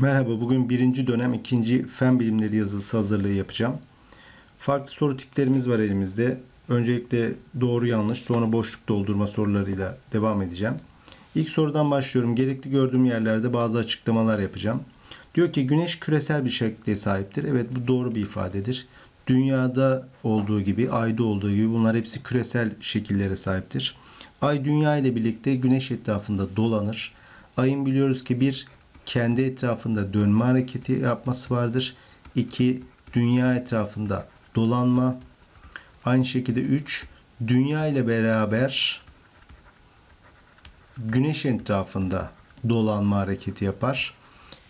Merhaba, bugün birinci dönem ikinci fen bilimleri yazılısı hazırlığı yapacağım. Farklı soru tiplerimiz var elimizde. Öncelikle doğru yanlış, sonra boşluk doldurma sorularıyla devam edeceğim. İlk sorudan başlıyorum. Gerekli gördüğüm yerlerde bazı açıklamalar yapacağım. Diyor ki güneş küresel bir şekle sahiptir. Evet bu doğru bir ifadedir. Dünyada olduğu gibi, ayda olduğu gibi bunlar hepsi küresel şekillere sahiptir. Ay dünya ile birlikte güneş etrafında dolanır. Ayın biliyoruz ki bir kendi etrafında dönme hareketi yapması vardır. 2. Dünya etrafında dolanma. Aynı şekilde 3. Dünya ile beraber güneş etrafında dolanma hareketi yapar.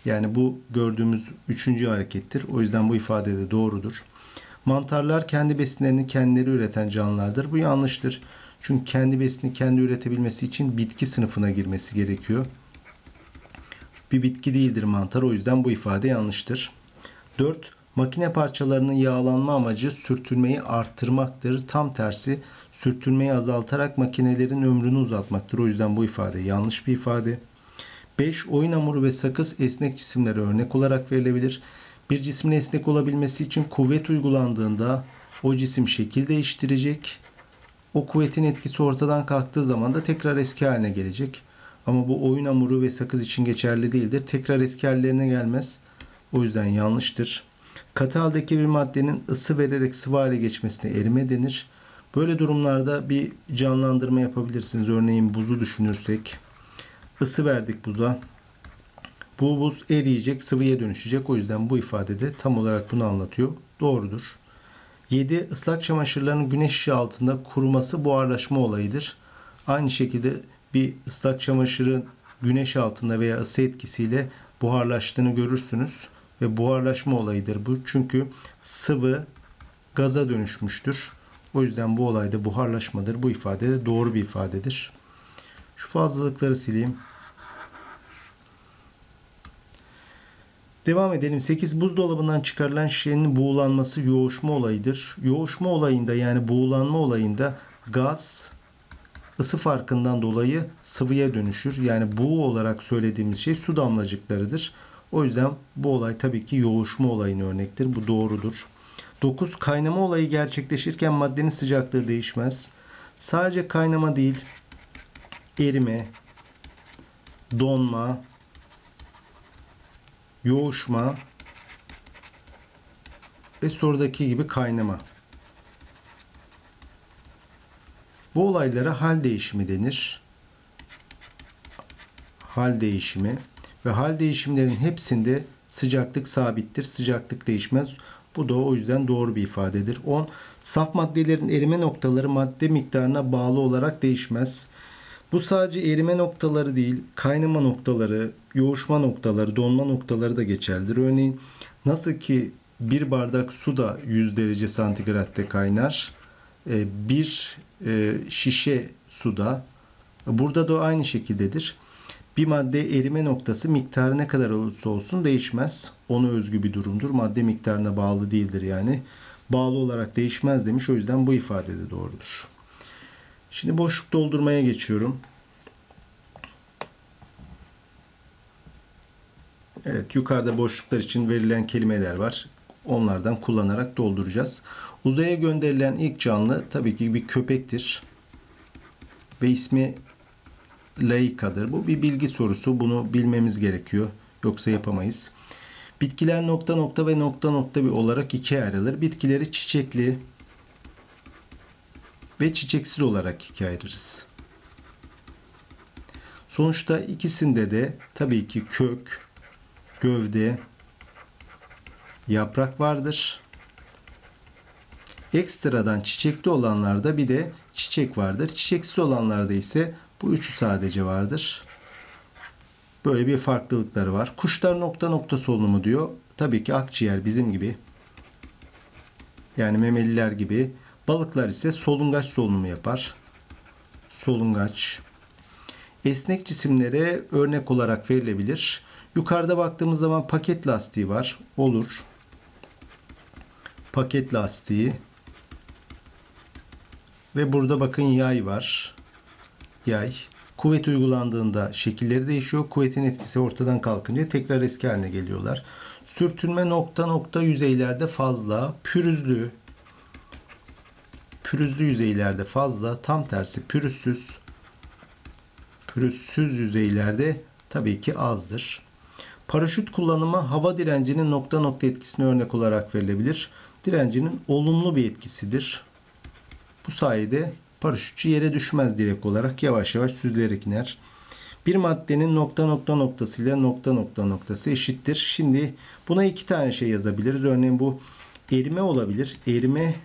Yani bu gördüğümüz üçüncü harekettir. O yüzden bu ifade de doğrudur. Mantarlar kendi besinlerini kendileri üreten canlılardır. Bu yanlıştır. Çünkü kendi besini kendi üretebilmesi için bitki sınıfına girmesi gerekiyor bir bitki değildir mantar. O yüzden bu ifade yanlıştır. 4. Makine parçalarının yağlanma amacı sürtünmeyi arttırmaktır. Tam tersi sürtünmeyi azaltarak makinelerin ömrünü uzatmaktır. O yüzden bu ifade yanlış bir ifade. 5. Oyun hamuru ve sakız esnek cisimlere örnek olarak verilebilir. Bir cismin esnek olabilmesi için kuvvet uygulandığında o cisim şekil değiştirecek. O kuvvetin etkisi ortadan kalktığı zaman da tekrar eski haline gelecek. Ama bu oyun hamuru ve sakız için geçerli değildir. Tekrar eski hallerine gelmez. O yüzden yanlıştır. Katı haldeki bir maddenin ısı vererek sıvı hale geçmesine erime denir. Böyle durumlarda bir canlandırma yapabilirsiniz. Örneğin buzu düşünürsek. Isı verdik buza. Bu buz eriyecek, sıvıya dönüşecek. O yüzden bu ifadede tam olarak bunu anlatıyor. Doğrudur. 7. Islak çamaşırların güneş ışığı altında kuruması buharlaşma olayıdır. Aynı şekilde bir ıslak çamaşırın güneş altında veya ısı etkisiyle buharlaştığını görürsünüz ve buharlaşma olayıdır bu. Çünkü sıvı gaza dönüşmüştür. O yüzden bu olayda buharlaşmadır. Bu ifade de doğru bir ifadedir. Şu fazlalıkları sileyim. Devam edelim. 8 buzdolabından çıkarılan şişenin buğulanması yoğuşma olayıdır. Yoğuşma olayında yani buğulanma olayında gaz ısı farkından dolayı sıvıya dönüşür. Yani buğu olarak söylediğimiz şey su damlacıklarıdır. O yüzden bu olay tabii ki yoğuşma olayına örnektir. Bu doğrudur. 9. Kaynama olayı gerçekleşirken maddenin sıcaklığı değişmez. Sadece kaynama değil, erime, donma, yoğuşma ve sorudaki gibi kaynama. Bu olaylara hal değişimi denir. Hal değişimi ve hal değişimlerin hepsinde sıcaklık sabittir. Sıcaklık değişmez. Bu da o yüzden doğru bir ifadedir. 10. Saf maddelerin erime noktaları madde miktarına bağlı olarak değişmez. Bu sadece erime noktaları değil, kaynama noktaları, yoğuşma noktaları, donma noktaları da geçerlidir. Örneğin nasıl ki bir bardak su da 100 derece santigratte kaynar. E, bir e, şişe suda burada da aynı şekildedir. Bir madde erime noktası miktarı ne kadar olursa olsun değişmez. Ona özgü bir durumdur. Madde miktarına bağlı değildir yani. Bağlı olarak değişmez demiş. O yüzden bu ifade de doğrudur. Şimdi boşluk doldurmaya geçiyorum. Evet yukarıda boşluklar için verilen kelimeler var. Onlardan kullanarak dolduracağız. Uzaya gönderilen ilk canlı tabii ki bir köpektir. Ve ismi Laika'dır. Bu bir bilgi sorusu. Bunu bilmemiz gerekiyor. Yoksa yapamayız. Bitkiler nokta nokta ve nokta nokta bir olarak ikiye ayrılır. Bitkileri çiçekli ve çiçeksiz olarak ikiye ayırırız. Sonuçta ikisinde de tabii ki kök, gövde, yaprak vardır. Ekstradan çiçekli olanlarda bir de çiçek vardır. Çiçeksiz olanlarda ise bu üçü sadece vardır. Böyle bir farklılıkları var. Kuşlar nokta nokta solunumu diyor. Tabii ki akciğer bizim gibi. Yani memeliler gibi. Balıklar ise solungaç solunumu yapar. Solungaç. Esnek cisimlere örnek olarak verilebilir. Yukarıda baktığımız zaman paket lastiği var. Olur. Paket lastiği. Ve burada bakın yay var. Yay. Kuvvet uygulandığında şekilleri değişiyor. Kuvvetin etkisi ortadan kalkınca tekrar eski haline geliyorlar. Sürtünme nokta nokta yüzeylerde fazla, pürüzlü, pürüzlü yüzeylerde fazla, tam tersi pürüzsüz, pürüzsüz yüzeylerde tabii ki azdır. Paraşüt kullanımı hava direncinin nokta nokta etkisine örnek olarak verilebilir. Direncinin olumlu bir etkisidir. Bu sayede paraşütçü yere düşmez direkt olarak yavaş yavaş süzülerek iner. Bir maddenin nokta nokta noktası ile nokta nokta noktası eşittir. Şimdi buna iki tane şey yazabiliriz. Örneğin bu erime olabilir. Erime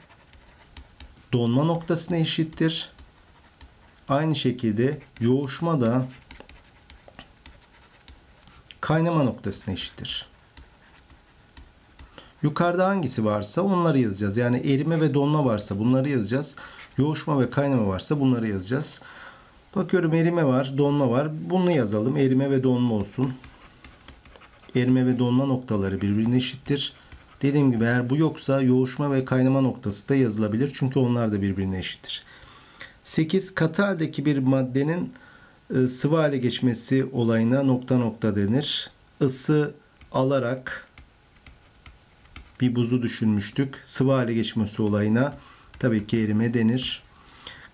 donma noktasına eşittir. Aynı şekilde yoğuşma da kaynama noktasına eşittir. Yukarıda hangisi varsa onları yazacağız. Yani erime ve donma varsa bunları yazacağız. Yoğuşma ve kaynama varsa bunları yazacağız. Bakıyorum erime var, donma var. Bunu yazalım. Erime ve donma olsun. Erime ve donma noktaları birbirine eşittir. Dediğim gibi eğer bu yoksa yoğuşma ve kaynama noktası da yazılabilir. Çünkü onlar da birbirine eşittir. 8. Katı haldeki bir maddenin sıvı hale geçmesi olayına nokta nokta denir. Isı alarak bir buzu düşünmüştük. Sıvı hale geçmesi olayına tabii ki erime denir.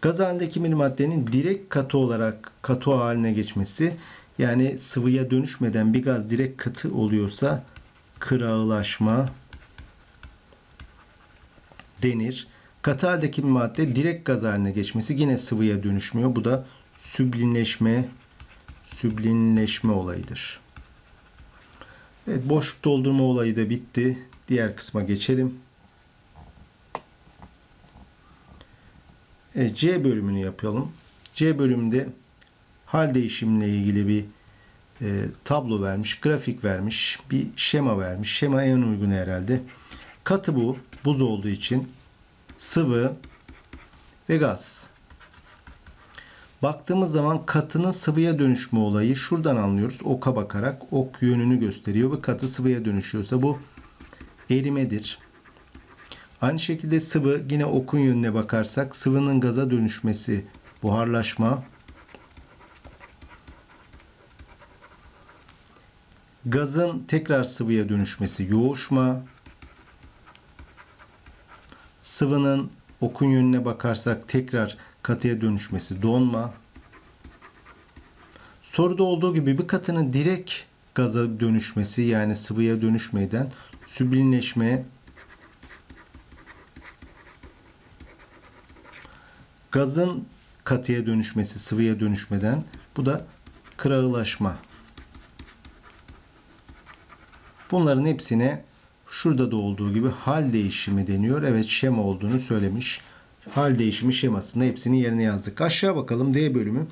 Gaz halindeki bir maddenin direkt katı olarak katı haline geçmesi yani sıvıya dönüşmeden bir gaz direkt katı oluyorsa kırağılaşma denir. Katı haldeki bir madde direkt gaz haline geçmesi yine sıvıya dönüşmüyor. Bu da süblinleşme süblinleşme olayıdır. Evet, boşluk doldurma olayı da bitti. Diğer kısma geçelim. Evet, C bölümünü yapalım. C bölümünde hal değişimle ilgili bir e, tablo vermiş, grafik vermiş, bir şema vermiş. Şema en uygun herhalde. Katı bu, buz olduğu için sıvı ve gaz. Baktığımız zaman katının sıvıya dönüşme olayı şuradan anlıyoruz. Oka bakarak ok yönünü gösteriyor ve katı sıvıya dönüşüyorsa bu erimedir. Aynı şekilde sıvı yine okun yönüne bakarsak sıvının gaza dönüşmesi buharlaşma. Gazın tekrar sıvıya dönüşmesi yoğuşma. Sıvının okun yönüne bakarsak tekrar katıya dönüşmesi donma. Soruda olduğu gibi bir katının direkt gaza dönüşmesi yani sıvıya dönüşmeden süblinleşme gazın katıya dönüşmesi sıvıya dönüşmeden bu da kırağılaşma. Bunların hepsine şurada da olduğu gibi hal değişimi deniyor. Evet şema olduğunu söylemiş. Hal değişimi şemasında hepsini yerine yazdık. Aşağı bakalım D bölümü.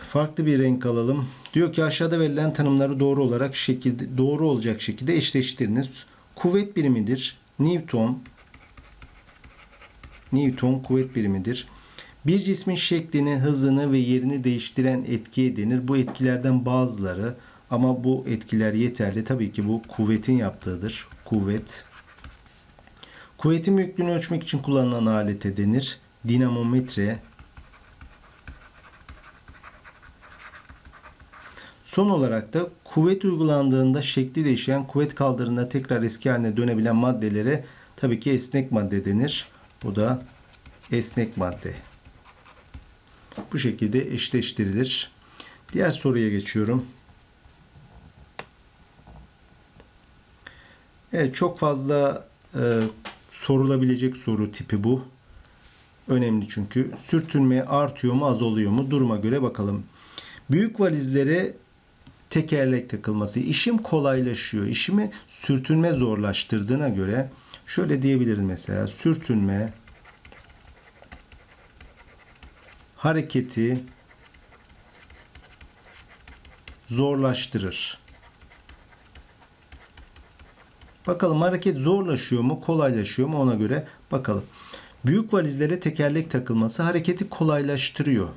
Farklı bir renk alalım. Diyor ki aşağıda verilen tanımları doğru olarak şekilde doğru olacak şekilde eşleştiriniz. Kuvvet birimidir. Newton Newton kuvvet birimidir. Bir cismin şeklini, hızını ve yerini değiştiren etkiye denir. Bu etkilerden bazıları ama bu etkiler yeterli. Tabii ki bu kuvvetin yaptığıdır. Kuvvet. Kuvvetin büyüklüğünü ölçmek için kullanılan alete denir. Dinamometre. Son olarak da kuvvet uygulandığında şekli değişen, kuvvet kaldırında tekrar eski haline dönebilen maddelere tabii ki esnek madde denir. Bu da esnek madde. Bu şekilde eşleştirilir. Diğer soruya geçiyorum. Evet çok fazla e, sorulabilecek soru tipi bu. Önemli çünkü. Sürtünme artıyor mu azalıyor mu? Duruma göre bakalım. Büyük valizlere tekerlek takılması işim kolaylaşıyor. İşimi sürtünme zorlaştırdığına göre şöyle diyebiliriz mesela sürtünme hareketi zorlaştırır. Bakalım hareket zorlaşıyor mu, kolaylaşıyor mu ona göre bakalım. Büyük valizlere tekerlek takılması hareketi kolaylaştırıyor.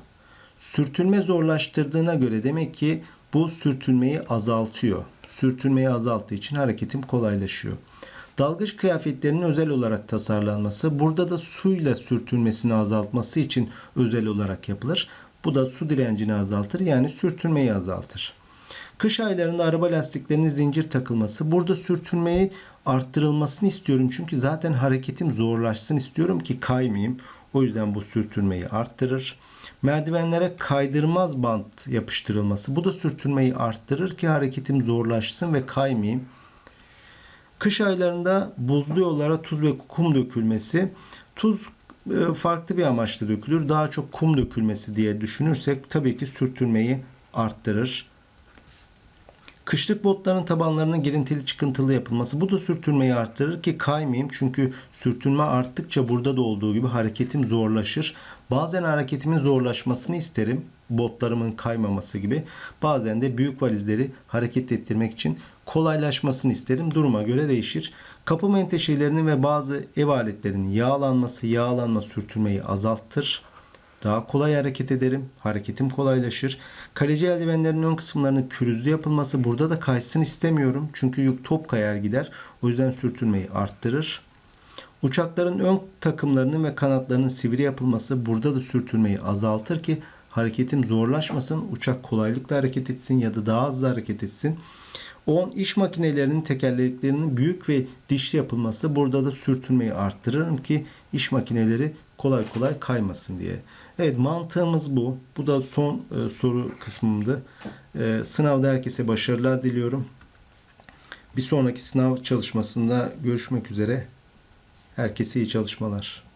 Sürtünme zorlaştırdığına göre demek ki bu sürtünmeyi azaltıyor. Sürtünmeyi azalttığı için hareketim kolaylaşıyor. Dalgıç kıyafetlerinin özel olarak tasarlanması, burada da suyla sürtünmesini azaltması için özel olarak yapılır. Bu da su direncini azaltır yani sürtünmeyi azaltır. Kış aylarında araba lastiklerine zincir takılması. Burada sürtünmeyi arttırılmasını istiyorum. Çünkü zaten hareketim zorlaşsın istiyorum ki kaymayayım. O yüzden bu sürtünmeyi arttırır. Merdivenlere kaydırmaz bant yapıştırılması. Bu da sürtünmeyi arttırır ki hareketim zorlaşsın ve kaymayayım. Kış aylarında buzlu yollara tuz ve kum dökülmesi. Tuz e, farklı bir amaçla dökülür. Daha çok kum dökülmesi diye düşünürsek tabii ki sürtünmeyi arttırır. Kışlık botların tabanlarının girintili çıkıntılı yapılması. Bu da sürtünmeyi arttırır ki kaymayayım. Çünkü sürtünme arttıkça burada da olduğu gibi hareketim zorlaşır. Bazen hareketimin zorlaşmasını isterim. Botlarımın kaymaması gibi. Bazen de büyük valizleri hareket ettirmek için kolaylaşmasını isterim. Duruma göre değişir. Kapı menteşelerinin ve bazı ev aletlerinin yağlanması, yağlanma sürtünmeyi azaltır. Daha kolay hareket ederim. Hareketim kolaylaşır. Kaleci eldivenlerinin ön kısımlarının pürüzlü yapılması. Burada da kaysın istemiyorum. Çünkü yük top kayar gider. O yüzden sürtünmeyi arttırır. Uçakların ön takımlarının ve kanatlarının sivri yapılması burada da sürtünmeyi azaltır ki hareketim zorlaşmasın. Uçak kolaylıkla hareket etsin ya da daha hızlı hareket etsin. 10 iş makinelerinin tekerleklerinin büyük ve dişli yapılması burada da sürtünmeyi arttırırım ki iş makineleri kolay kolay kaymasın diye. Evet mantığımız bu. Bu da son e, soru kısmımdı. E, sınavda herkese başarılar diliyorum. Bir sonraki sınav çalışmasında görüşmek üzere. Herkese iyi çalışmalar.